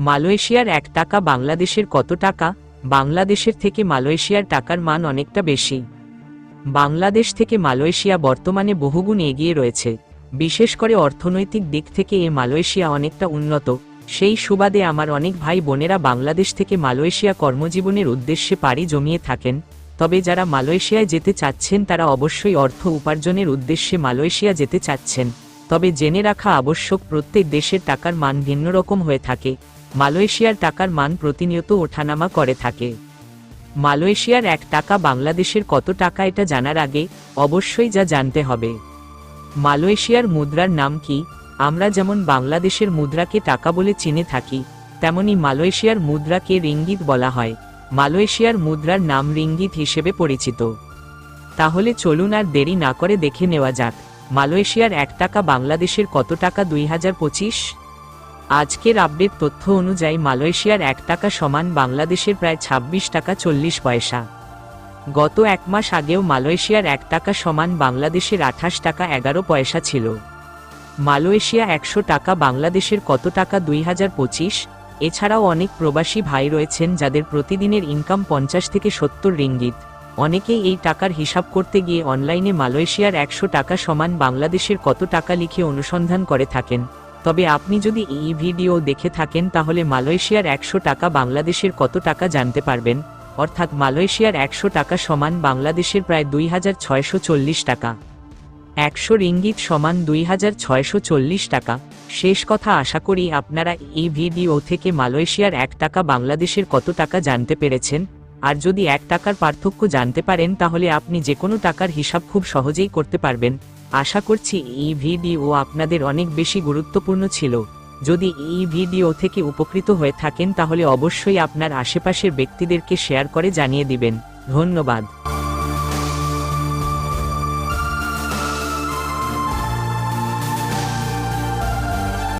মালয়েশিয়ার এক টাকা বাংলাদেশের কত টাকা? বাংলাদেশের থেকে মালয়েশিয়ার টাকার মান অনেকটা বেশি। বাংলাদেশ থেকে মালয়েশিয়া বর্তমানে বহুগুণ এগিয়ে রয়েছে। বিশেষ করে অর্থনৈতিক দিক থেকে এ মালয়েশিয়া অনেকটা উন্নত। সেই সুবাদে আমার অনেক ভাই বোনেরা বাংলাদেশ থেকে মালয়েশিয়া কর্মজীবনের উদ্দেশ্যে পাড়ি জমিয়ে থাকেন। তবে যারা মালয়েশিয়ায় যেতে চাচ্ছেন, তারা অবশ্যই অর্থ উপার্জনের উদ্দেশ্যে মালয়েশিয়া যেতে চাচ্ছেন। তবে জেনে রাখা আবশ্যক, প্রত্যেক দেশের টাকার মান ভিন্ন রকম হয়ে থাকে। মালয়েশিয়ার টাকার মান প্রতিনিয়ত ওঠানামা করে থাকে। মালয়েশিয়ার এক টাকা বাংলাদেশের কত টাকা এটা জানার আগে অবশ্যই যা জানতে হবে। মালয়েশিয়ার মুদ্রার নাম কি? আমরা যেমন বাংলাদেশের মুদ্রাকে টাকা বলে চিনে থাকি, তেমনি মালয়েশিয়ার মুদ্রাকে রিঙ্গিত বলা হয়। মালয়েশিয়ার মুদ্রার নাম রিঙ্গিত হিসেবে পরিচিত। তাহলে চলুন আর দেরি না করে দেখে নেওয়া যাক, মালয়েশিয়ার এক টাকা বাংলাদেশের কত টাকা দুই হাজার পঁচিশ? আজকের আপডেট তথ্য অনুযায়ী মালয়েশিয়ার এক টাকা সমান বাংলাদেশের প্রায় ২৬ টাকা চল্লিশ পয়সা। গত এক মাস আগেও মালয়েশিয়ার এক টাকা সমান বাংলাদেশের আঠাশ টাকা এগারো পয়সা ছিল। মালয়েশিয়া একশো টাকা, বাংলাদেশের কত টাকা দুই হাজার পঁচিশ। এছাড়াও অনেক প্রবাসী ভাই রয়েছেন যাদের প্রতিদিনের ইনকাম পঞ্চাশ থেকে সত্তর রিঙ্গিত। অনেকেই এই টাকার হিসাব করতে গিয়ে অনলাইনে মালয়েশিয়ার একশো টাকা সমান বাংলাদেশের কত টাকা লিখে অনুসন্ধান করে থাকেন। তবে আপনি যদি এই ভিডিও দেখে থাকেন তাহলে মালয়েশিয়ার একশো টাকা বাংলাদেশের কত টাকা জানতে পারবেন? অর্থাৎ মালয়েশিয়ার একশো টাকা সমান বাংলাদেশের প্রায় দুই হাজার ছয়শো চল্লিশ টাকা। একশো রিঙ্গিত সমান দুই হাজার ছয়শো চল্লিশ টাকা। শেষ কথা, আশা করি আপনারা এই ভিডিও থেকে মালয়েশিয়ার এক টাকা বাংলাদেশের কত টাকা জানতে পেরেছেন? আর যদি এক টাকার পার্থক্য জানতে পারেন, তাহলে আপনি যে কোনো টাকার হিসাব খুব সহজেই করতে পারবেন। আশা করছি এই ভিডিও আপনাদের অনেক বেশি গুরুত্বপূর্ণ ছিল। যদি এই ভিডিও থেকে উপকৃত হয়ে থাকেন, তাহলে অবশ্যই আপনার আশেপাশের ব্যক্তিদেরকে শেয়ার করে জানিয়ে দিবেন। ধন্যবাদ।